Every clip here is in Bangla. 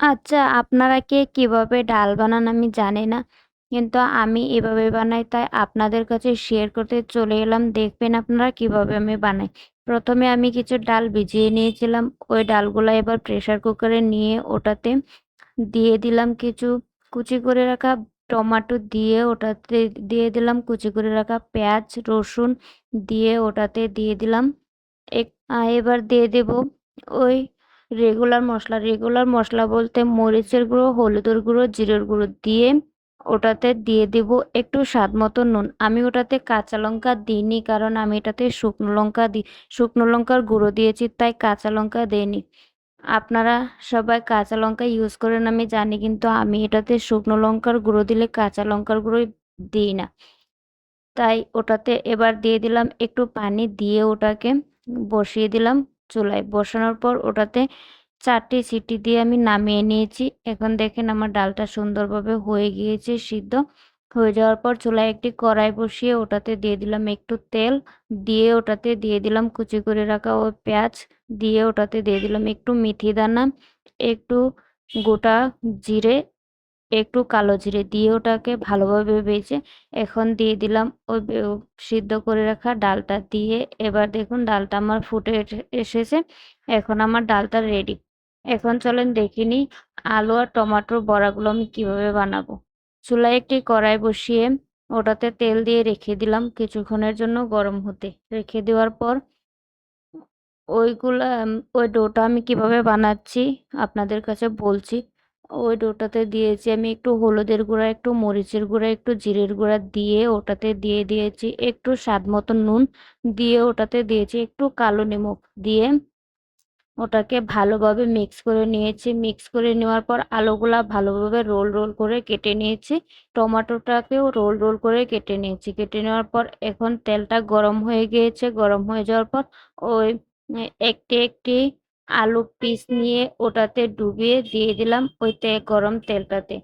আচ্ছা আপনারা কে কীভাবে ডাল বানান আমি জানি না। কিন্তু আমি এভাবে বানাই, তাই আপনাদের কাছে শেয়ার করতে চলে এলাম। দেখবেন আপনারা কীভাবে আমি বানাই। প্রথমে আমি কিছু ডাল ভিজিয়ে নিয়েছিলাম। ওই ডালগুলো এবার প্রেশার কুকারে নিয়ে ওটাতে দিয়ে দিলাম কিছু। কুচি করে রাখা টমাটো দিয়ে ওটাতে দিয়ে দিলাম। কুচি করে রাখা পেঁয়াজ, রসুন দিয়ে ওটাতে দিয়ে দিলাম। এক এবার দিয়ে দেব ওই রেগুলার মশলা রেগুলার মশলা বলতে মরিচের গুঁড়ো, হলুদের গুঁড়ো, জিরের গুঁড়ো দিয়ে ওটাতে দিয়ে দেব একটু স্বাদ মতো নুন। আমি ওটাতে কাঁচা লঙ্কা দিইনি কারণ আমি এটাতে শুকনো লঙ্কা দিই শুকনো লঙ্কার গুঁড়ো দিয়েছি তাই কাঁচা লঙ্কা দিইনি। আপনারা সবাই কাঁচা লঙ্কা ইউজ করেন, আমি জানি কিন্তু আমি এটাতে শুকনো লঙ্কার গুঁড়ো দিলে কাঁচা লঙ্কার গুঁড়ো দিই না। তাই ওটাতে এবার দিয়ে দিলাম একটু পানি দিয়ে ওটাকে বসিয়ে দিলাম। চুলায় বসানোর পর ওটাতে চারটি সিটি দিয়ে আমি নামিয়ে নিয়েছি। এখন দেখেন আমার ডালটা সুন্দরভাবে হয়ে গিয়েছে, সিদ্ধ হয়ে যাওয়ার পর চুলায় একটি কড়াই বসিয়ে ওটাতে দিয়ে দিলাম একটু তেল, দিয়ে ওটাতে দিয়ে দিলাম কুচি করে রাখা ও পেঁয়াজ, দিয়ে ওটাতে দিয়ে দিলাম একটু মেথি দানা, একটু গোটা জিরে একটু কালো জিরে দিয়ে ওটাকে ভালোভাবে ভেজে এখন দিয়ে দিলাম ওই সিদ্ধ করে রাখা ডালটা দিয়ে এবার দেখুন ডালটা আমার ফুটে এসেছে। এখন আমার ডালটা রেডি এখন চলেন দেখিনি আলু আর টমাটোর বড়াগুলো আমি কীভাবে বানাবো। চুলায় একটি কড়াই বসিয়ে ওটাতে তেল দিয়ে রেখে দিলাম কিছুক্ষণের জন্য গরম হতে। রেখে দেওয়ার পর ওইগুলা, ওই ডোটা আমি কীভাবে বানাচ্ছি আপনাদের কাছে বলছি। ওই ডোটাতে দিয়েছি। আমি একটু হলুদের গুঁড়া, একটু মরিচের গুঁড়া, একটু জিরের গুঁড়া দিয়ে ওটাতে দিয়ে দিয়েছি। একটু স্বাদ মতো নুন দিয়ে ওটাতে দিয়েছি। একটু কালো নিমক দিয়ে ওটাকে ভালোভাবে মিক্স করে নিয়েছি। মিক্স করে নেওয়ার পর আলুগুলা ভালোভাবে রোল রোল করে কেটে নিয়েছি। টমাটোটাকেও রোল রোল করে কেটে নিয়েছি। কেটে নেওয়ার পর এখন তেলটা গরম হয়ে গিয়েছে। গরম হয়ে যাওয়ার পর ওই একটি একটি আলু পিস নিয়ে ওটাতে ডুবিয়ে দিয়ে দিলাম ওই গরম তেলটাতে।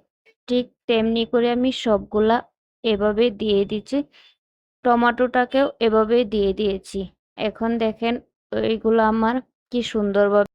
ঠিক তেমনি করে আমি সবগুলা এভাবে দিয়ে দিচ্ছি। টমাটোটাকেও এভাবে দিয়ে দিয়েছি। এখন দেখেন ওইগুলো আমার কি সুন্দরভাবে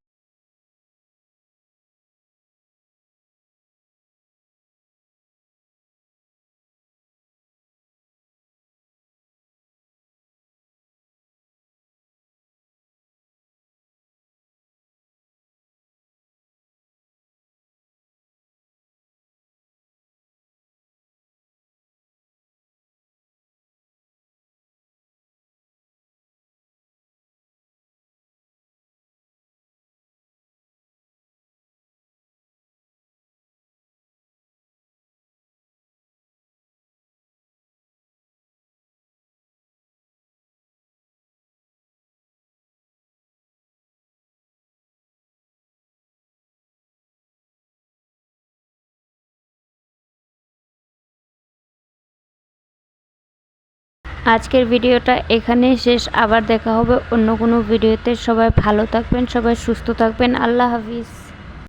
আজকের ভিডিওটা এখানেই শেষ। আবার দেখা হবে অন্য কোনো ভিডিওতে। সবাই ভালো থাকবেন, সবাই সুস্থ থাকবেন। আল্লাহ হাফিজ।